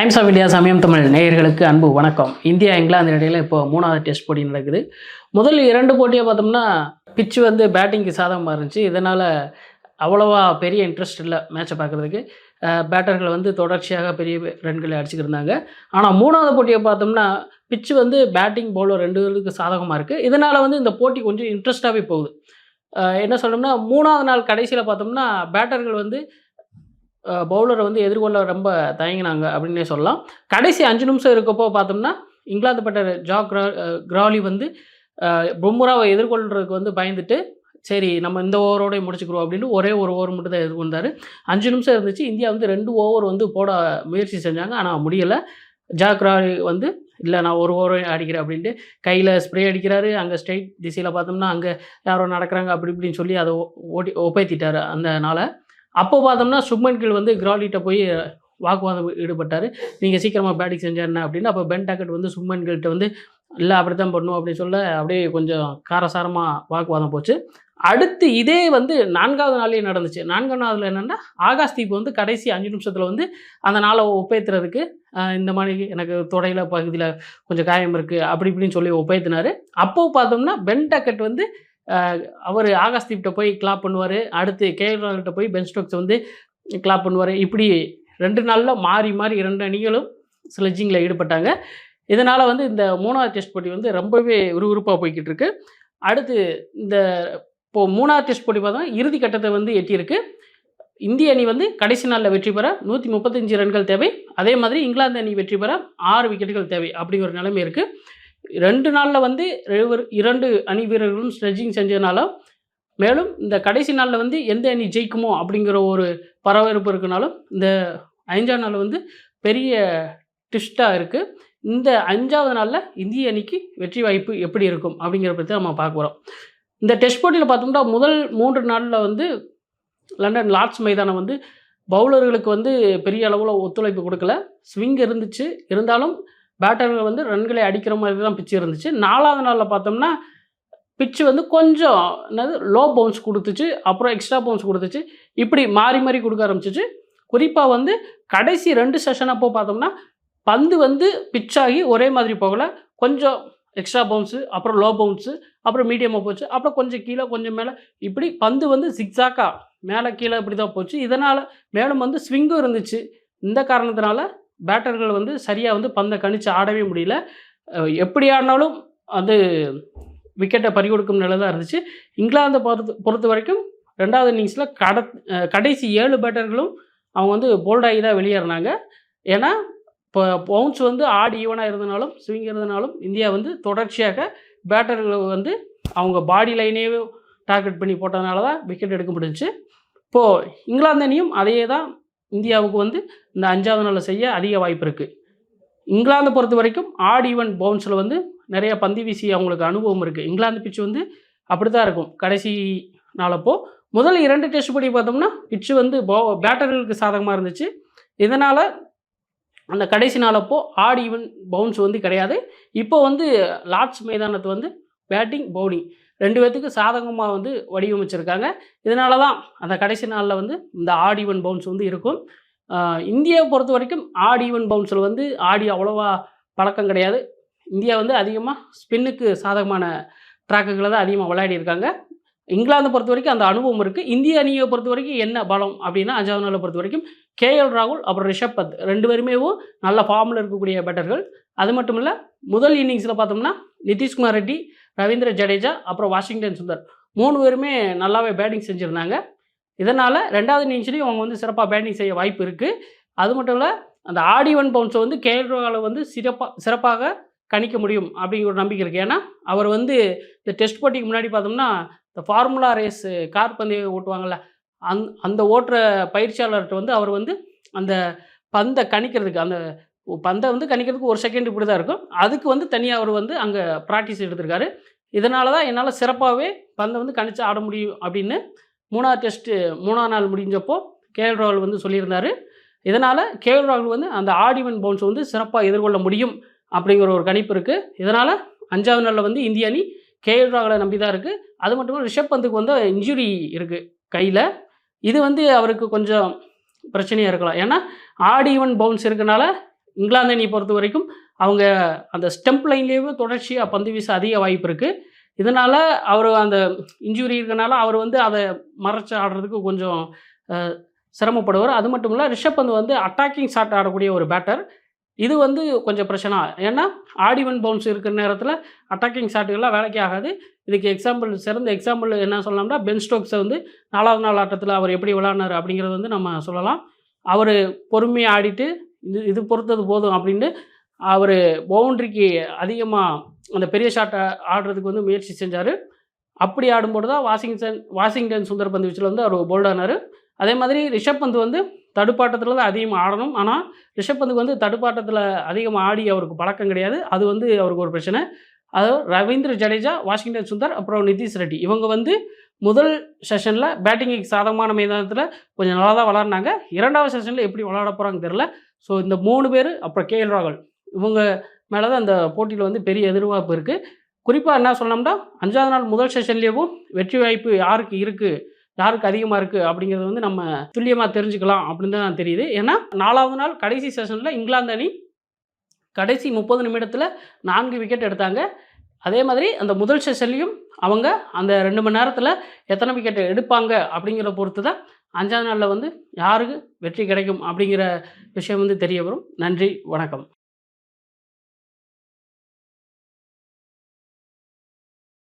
Times of India சமயம் தமிழ் நேயர்களுக்கு அன்பு வணக்கம். இந்தியா இங்கிலாந்து இடையில இப்போ மூணாவது டெஸ்ட் போட்டி நடக்குது. முதல் இரண்டு போட்டியை பார்த்தோம்னா பிட்ச் வந்து பேட்டிங்க்கு சாதகமாக இருந்துச்சு. இதனால் அவ்வளோவா பெரிய இன்ட்ரெஸ்ட் இல்லை மேட்சை பார்க்குறதுக்கு. பேட்டர்கள் வந்து தொடர்ச்சியாக பெரிய ரன்களை அடிச்சுக்கிருந்தாங்க ஆனால் மூணாவது போட்டியை பார்த்தோம்னா பிட்ச் வந்து பேட்டிங் பவுலர் ரெண்டு பேருக்கு சாதகமாக இருக்குது இதனால் வந்து இந்த போட்டி கொஞ்சம் இன்ட்ரெஸ்ட்டாகவே போகுது. என்ன சொல்லணும்னா மூணாவது நாள் கடைசியில் பார்த்தோம்னா பேட்டர்கள் வந்து பவுலரை வந்து எதிர்கொள்ள ரொம்ப தயங்கினாங்க அப்படின்னே சொல்லலாம். கடைசி அஞ்சு நிமிஷம் இருக்கப்போ பார்த்தோம்னா இங்கிலாந்து பட்டர் ஜா கிரா கிராலி வந்து அஹ், பும்ராவை எதிர்கொள்றதுக்கு வந்து பயந்துட்டு சரி நம்ம இந்த ஓவரோடய முடிச்சுக்கிறோம் அப்படின்னு ஒரே ஒரு ஓவர் மட்டும் தான் எதிர்கொண்டார். அஞ்சு நிமிஷம் இருந்துச்சு. இந்தியா வந்து ரெண்டு ஓவர் வந்து போட முயற்சி செஞ்சாங்க. ஆனால் முடியலை. ஜாக்ராலி வந்து இல்லை நான் ஒரு ஓவர் அடிக்கிறேன் அப்படின்ட்டு கையில் ஸ்ப்ரே அடிக்கிறாரு. அங்கே ஸ்ட்ரைட் திசையில் பார்த்தோம்னா அங்கே யாரோ நடக்கிறாங்க அப்படி இப்படின்னு சொல்லி அதை ஓட்டி ஒப்பேத்திட்டார் அந்த நாளை. அப்போ பார்த்தோம்னா சுப்மன் கில் வந்து கிராலிட்ட போய் வாக்குவாதம் ஈடுபட்டார். நீங்கள் சீக்கிரமாக பேட்டிங் என்ன அப்படின்னு அப்போ பென் டாக்கெட் வந்து சுப்மன் கில்கிட்ட வந்து இல்லை அப்படி தான் பண்ணும் அப்படின்னு சொல்ல அப்படியே கொஞ்சம் காரசாரமாக வாக்குவாதம் போச்சு. அடுத்து இதே வந்து நான்காவது நாள்லேயே நடந்துச்சு. நான்காவது நாளில் என்னென்னா ஆகாஷ் தீப் வந்து கடைசி அஞ்சு நிமிஷத்தில் வந்து அந்த நாளை ஒப்பேத்துறதுக்கு இந்த மாதிரி எனக்கு தொடையில் பகுதியில் கொஞ்சம் காயம் இருக்குது அப்படி இப்படின்னு சொல்லி ஒப்பேத்தினார். அப்போ பார்த்தோம்னா பென் டாக்கெட் வந்து அவர் ஆகாஸ்தீப்கிட்ட போய் கிளாப் பண்ணுவார். அடுத்து கேஎல்கிட்ட போய் பென் ஸ்டோக்ஸ் வந்து கிளாப் பண்ணுவார். இப்படி ரெண்டு நாளில் மாறி மாறி இரண்டு அணிகளும் ஸ்லெட்ஜிங்கில் ஈடுபட்டாங்க. இதனால் வந்து இந்த மூணாவது டெஸ்ட் போட்டி வந்து ரொம்பவே விறுவிறுப்பாக போய்கிட்டு இருக்கு அடுத்து இந்த இப்போது மூணாவது டெஸ்ட் போட்டி பார்த்தா இறுதி கட்டத்தை வந்து எட்டியிருக்கு. இந்திய அணி வந்து கடைசி நாளில் வெற்றி பெற நூற்றி முப்பத்தஞ்சு ரன்கள் தேவை. அதே மாதிரி இங்கிலாந்து அணி வெற்றி பெற ஆறு விக்கெட்டுகள் தேவை அப்படிங்கிற ஒரு நிலைமை இருக்குது ரெண்டு நாளில் வந்து இரண்டு அணி வீரர்களும் ஸ்ட்ரெச்சிங் செஞ்சதுனால மேலும் இந்த கடைசி நாளில் வந்து எந்த அணி ஜெயிக்குமோ அப்படிங்கிற ஒரு பரபரப்பு இருக்கனாலும் இந்த அஞ்சாவது நாள் வந்து பெரிய ட்விஸ்ட்டாக இருக்குது இந்த அஞ்சாவது நாளில் இந்திய அணிக்கு வெற்றி வாய்ப்பு எப்படி இருக்கும் அப்படிங்கிற பற்றி நம்ம பார்க்க போகிறோம் இந்த டெஸ்ட் போட்டியில் பார்த்தோம்னா முதல் மூன்று நாளில் வந்து லண்டன் லார்ட்ஸ் மைதானம் வந்து பவுலர்களுக்கு வந்து பெரிய அளவில் ஒத்துழைப்பு கொடுக்கல. ஸ்விங் இருந்துச்சு. இருந்தாலும் பேட்டர்கள் வந்து ரன்களை அடிக்கிற மாதிரி தான் பிச்சு இருந்துச்சு. நாலாவது நாளில் பார்த்தோம்னா பிச்சு வந்து கொஞ்சம் என்னது லோ பவுன்ஸ் கொடுத்துச்சு. அப்புறம் எக்ஸ்ட்ரா பவுன்ஸ் கொடுத்துச்சு. இப்படி மாறி மாறி கொடுக்க ஆரம்பிச்சிச்சு. குறிப்பாக வந்து கடைசி ரெண்டு செஷன் அப்போ பார்த்தோம்னா பந்து வந்து பிச்சாகி ஒரே மாதிரி போகல. கொஞ்சம் எக்ஸ்ட்ரா பவுன்ஸு அப்புறம் லோ பவுன்ஸு அப்புறம் மீடியமாக போச்சு. அப்புறம் கொஞ்சம் கீழே கொஞ்சம் மேலே. இப்படி பந்து வந்து சிக்ஸாக்கா மேலே கீழே இப்படி தான் போச்சு. இதனால் மேலும் வந்து ஸ்விங்கும் இருந்துச்சு. இந்த காரணத்தினால பேட்டர்கள் வந்து சரியாக வந்து பந்தை கணிச்சு ஆடவே முடியல. எப்படி ஆடினாலும் அது விக்கெட்டை பறிகொடுக்கும் நிலை தான் இருந்துச்சு. இங்கிலாந்தை பொறுத்த பொறுத்த வரைக்கும் ரெண்டாவது இன்னிங்ஸில் கட கடைசி ஏழு பேட்டர்களும் அவங்க வந்து போல்டாகி தான் வெளியேறினாங்க. ஏன்னா இப்போ பவுன்ஸ் வந்து ஆடு ஈவனாக இருந்தனாலும் ஸ்விங் இருந்தனாலும் இந்தியா வந்து தொடர்ச்சியாக பேட்டர்கள் வந்து அவங்க பாடி லைனையும் டார்கெட் பண்ணி போட்டதுனால தான் விக்கெட் எடுக்க முடிஞ்சுச்சு. இப்போது இங்கிலாந்து அணியும் அதையே தான் இந்தியாவுக்கு வந்து இந்த அஞ்சாவது நாளில் செய்ய அதிக வாய்ப்பு இருக்குது இங்கிலாந்தை பொறுத்த வரைக்கும் ஆட் ஈவன் பவுன்ஸில் வந்து நிறைய பந்து வீசி அவங்களுக்கு அனுபவம் இருக்குது இங்கிலாந்து பிச்சு வந்து அப்படி தான் இருக்கும். கடைசி நாளப்போ முதல் இரண்டு டெஸ்ட் படி பார்த்தோம்னா பிச்சு வந்து போ பேட்டர்களுக்கு சாதகமாக இருந்துச்சு. இதனால் அந்த கடைசி நாளப்போ ஆட் ஈவன் பவுன்ஸ் வந்து கிடையாது. இப்போ வந்து லார்ட்ஸ் மைதானத்தை வந்து பேட்டிங் பவுலிங் ரெண்டு பேர்த்துக்கு சாதகமாக வந்து வடிவமைச்சிருக்காங்க. இதனால தான் அந்த கடைசி நாளில் வந்து இந்த ஆடி ஈவன் பவுன்ஸ் வந்து இருக்கும். இந்தியாவை பொறுத்த வரைக்கும் ஆடி ஈவன் பவுன்ஸில் வந்து ஆடி அவ்வளோவா பழக்கம் கிடையாது. இந்தியா வந்து அதிகமாக ஸ்பின்னுக்கு சாதகமான ட்ராக்குகளை தான் அதிகமாக விளையாடியிருக்காங்க இங்கிலாந்தை பொறுத்த வரைக்கும் அந்த அனுபவம் இருக்குது இந்திய அணியை பொறுத்த வரைக்கும் என்ன பலம் அப்படின்னா அஞ்சாவது நாளை பொறுத்த வரைக்கும் கேஎல் ராகுல் அப்புறம் ரிஷப் பத் ரெண்டு பேருமேவும் நல்ல ஃபார்மில் இருக்கக்கூடிய பேட்டர்கள் அது மட்டும் இல்லை முதல் இன்னிங்ஸில் பார்த்தோம்னா நிதிஷ்குமார் ரெட்டி ரவீந்திர ஜடேஜா அப்புறம் வாஷிங்டன் சுந்தர். மூணு பேருமே நல்லாவே பேட்டிங் செஞ்சுருந்தாங்க. இதனால் ரெண்டாவது இன்னிங்ஸ்லேயும் அவங்க வந்து சிறப்பாக பேட்டிங் செய்ய வாய்ப்பு இருக்குது அது மட்டும் இல்லை அந்த ஆடிவன் பவுன்ஸை வந்து கேஎல் ராகுலை வந்து சிறப்பாக சிறப்பாக கணிக்க முடியும் அப்படிங்கிற ஒரு நம்பிக்கை இருக்குது ஏன்னா அவர் வந்து இந்த டெஸ்ட் போட்டிக்கு முன்னாடி பார்த்தோம்னா இந்த ஃபார்முலா ரேஸ் கார் பந்தயம் ஓட்டுவாங்கள்ல அந் அந்த ஓட்டுற பயிற்சியாளர்கிட்ட வந்து அவர் வந்து அந்த பந்தை கணிக்கிறதுக்கு அந்த பந்தை வந்து கணிக்கிறதுக்கு ஒரு செகண்ட் இப்படி தான் இருக்கும். அதுக்கு வந்து தனியாக அவர் வந்து அங்கே ப்ராக்டிஸ் எடுத்திருக்காரு. இதனால தான் என்னால் சிறப்பாகவே பந்தை வந்து கணிச்சு ஆட முடியும் அப்படின்னு மூணாவது டெஸ்ட்டு மூணாவது நாள் முடிஞ்சப்போ கேஎல் ராகுல் வந்து சொல்லியிருந்தார். இதனால் கேஎல் ராகுல் வந்து அந்த ஆடிவன் பவுன்ஸ் வந்து சிறப்பாக எதிர்கொள்ள முடியும் அப்படிங்கிற ஒரு கணிப்பு இருக்குது இதனால் அஞ்சாவது நாளில் வந்து இந்திய அணி கேஎல் ராகுலை நம்பி தான் இருக்குது அது மட்டும் இல்லை ரிஷப் பந்துக்கு வந்து இன்ஜுரி இருக்குது கையில். இது வந்து அவருக்கு கொஞ்சம் பிரச்சனையாக இருக்கலாம். ஏன்னா ஆடிவன் ஈவன் பவுன்ஸ் இருக்கனால இங்கிலாந்து அணியை பொறுத்த வரைக்கும் அவங்க அந்த ஸ்டெம்ப் லைன்லேயே தொடர்ச்சியாக பந்து வீச அதிக வாய்ப்பு இருக்குது இதனால் அவர் அந்த இன்ஜுரி இருக்கனால அவர் வந்து அதை மறைச்சு ஆடுறதுக்கு கொஞ்சம் சிரமப்படுவார். அது மட்டும் இல்லை ரிஷப் பந்து வந்து அட்டாக்கிங் ஷாட் ஆடக்கூடிய ஒரு பேட்டர் இது வந்து கொஞ்சம் பிரச்சனை. ஏன்னா ஆடிவன் பவுன்ஸ் இருக்கிற நேரத்தில் அட்டாக்கிங் ஷாட்டுகள்லாம் வேலைக்கு ஆகாது. இதுக்கு எக்ஸாம்பிள் சிறந்த எக்ஸாம்பிள் என்ன சொல்லலாம்னா பென் ஸ்டோக்ஸை வந்து நாலாவது நாள் ஆட்டத்தில் அவர் எப்படி விளாட்னார் அப்படிங்கிறது வந்து நம்ம சொல்லலாம். அவர் பொறுமையாக ஆடிட்டு இது இது பொறுத்தது போதும் அப்படின்னு அவர் பவுண்ட்ரிக்கு அதிகமாக அந்த பெரிய ஷாட்டை ஆடுறதுக்கு வந்து முயற்சி செஞ்சார். அப்படி ஆடும்போது தான் வாஷிங்டன் வாஷிங்டன் சுந்தர் பந்து வீச்சில் வந்து அவர் போல்டானார் அதே மாதிரி ரிஷப் பந்த் வந்து தடுப்பாட்டத்தில் தான் அதிகமாக ஆடணும். ஆனால் ரிஷப் பந்துக்கு வந்து தடுப்பாட்டத்தில் அதிகமாக ஆடி அவருக்கு பழக்கம் கிடையாது. அது வந்து அவருக்கு ஒரு பிரச்சனை. அது ரவீந்திர ஜடேஜா வாஷிங்டன் சுந்தர் அப்புறம் நிதிஷ் ரெட்டி. இவங்க வந்து முதல் செஷனில் பேட்டிங்குக்கு சாதகமான மைதானத்தில் கொஞ்சம் நல்லா தான் வளர்னாங்க இரண்டாவது செஷனில் எப்படி விளாட போகிறாங்க தெரில ஸோ இந்த மூணு பேர் அப்புறம் கே எல் ராகுல். இவங்க மேலே தான் அந்த போட்டியில் வந்து பெரிய எதிர்பார்ப்பு இருக்குது குறிப்பாக என்ன சொன்னோம்னா அஞ்சாவது நாள் முதல் செஷன்லேயும் வெற்றி வாய்ப்பு யாருக்கு இருக்குது யாருக்கு அதிகமாக இருக்குது அப்படிங்கிறது வந்து நம்ம துல்லியமாக தெரிஞ்சுக்கலாம் அப்படின்னு தான் தெரியுது. ஏன்னா நாலாவது நாள் கடைசி செஷனில் இங்கிலாந்து அணி கடைசி முப்பது நிமிடத்தில் நான்கு விக்கெட் எடுத்தாங்க. அதே மாதிரி அந்த முதல் செஷன்லையும் அவங்க அந்த ரெண்டு மணி நேரத்தில் எத்தனை விக்கெட் எடுப்பாங்க அப்படிங்கிற பொறுத்து தான் அஞ்சாவது நாளில் வந்து யாருக்கு வெற்றி கிடைக்கும் அப்படிங்கிற விஷயம் வந்து தெரிய வரும். நன்றி வணக்கம்.